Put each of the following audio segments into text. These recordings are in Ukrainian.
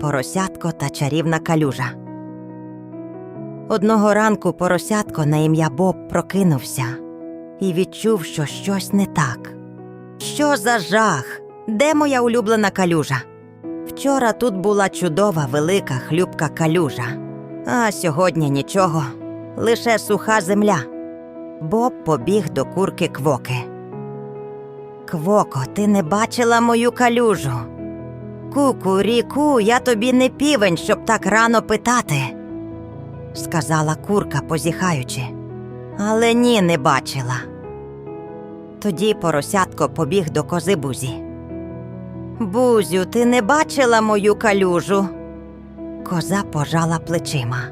Поросятко та чарівна калюжа. Одного ранку поросятко на ім'я Боб прокинувся і відчув, що щось не так. Що за жах? Де моя улюблена калюжа? Вчора тут була чудова велика хлюбка калюжа, а сьогодні нічого, лише суха земля. Боб побіг до курки квоки. Квоко, ти не бачила мою калюжу. Куку, ріку, я тобі не півень, щоб так рано питати, сказала курка, позіхаючи. Але ні, не бачила. Тоді поросятко побіг до кози Бузі. Бузю, ти не бачила мою калюжу? Коза пожала плечима.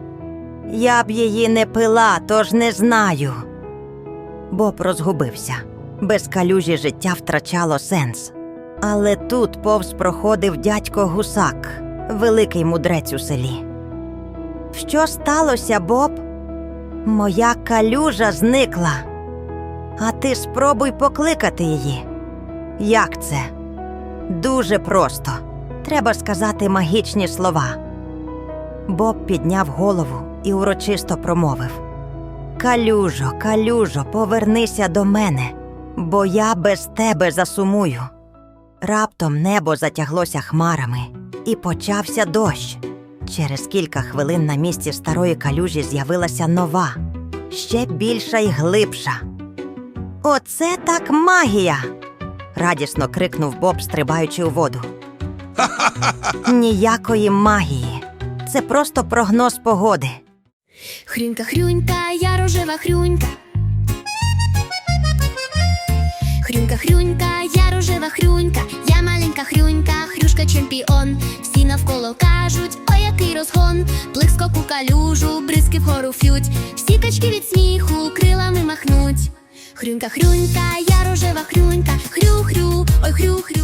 Я б її не пила, тож не знаю. Боб розгубився. Без калюжі життя втрачало сенс. Але тут повз проходив дядько гусак, великий мудрець у селі. Що сталося, Боб? Моя калюжа зникла. А ти спробуй покликати її. Як це? Дуже просто. Треба сказати магічні слова. Боб підняв голову і урочисто промовив: Калюжо, калюжо, повернися до мене, бо я без тебе засумую. Раптом небо затяглося хмарами, і почався дощ. Через кілька хвилин на місці старої калюжі з'явилася нова, ще більша й глибша. Оце так магія. радісно крикнув Боб, стрибаючи у воду. Ніякої магії. Це просто прогноз погоди. Хрюнька, хрюнька, я рожева хрюнька. Хрюнька, хрюнька, я красива хрюнька, я маленька хрюнька, хрюшка чемпіон. Всі навколо кажуть, о який розгон, Плиско у калюжу, бризки вгору ф'ють, всі качки від сміху крилами махнуть. Хрюнька, хрюнька, я рожева хрюнька, хрю-хрю, ой хрю-хрю.